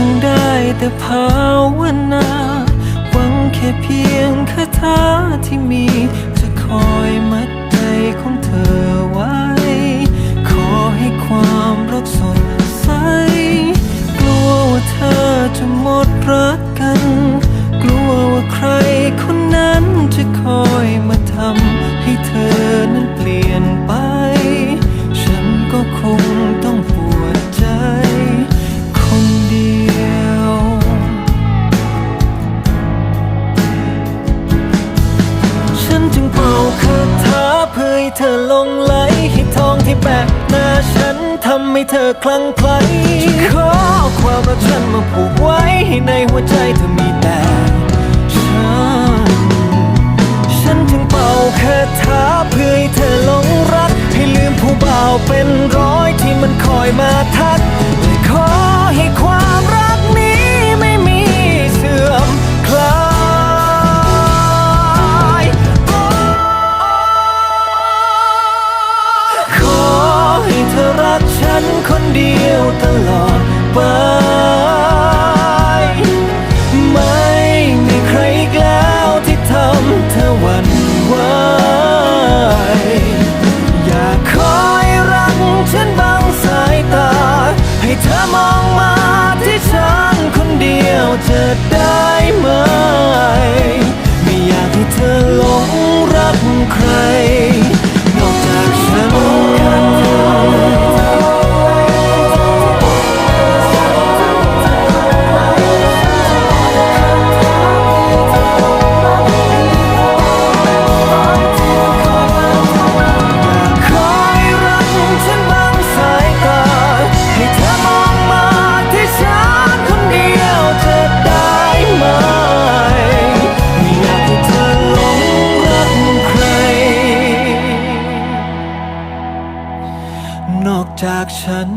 งได้แต่ภาวนา หวังแค่เพียงคาถาที่มี เพื่อให้เธอลงไหลให้ทองที่แปะหน้าฉันทำให้เธอคลั่งไคล้ขอความรักฉันมาผูกไว้ให้ในหัวใจเธอมีแต่ฉัน ฉันจึงเป่าคาถาเพื่อให้เธอหลงรัก ให้ลืมผู้บ่าวเป็นร้อยที่มันคอยมา ให้เธอมองมาที่ฉันคนเดียวจะได้ไหม ไม่อยากให้เธอหลงรักใคร อกจากฉัน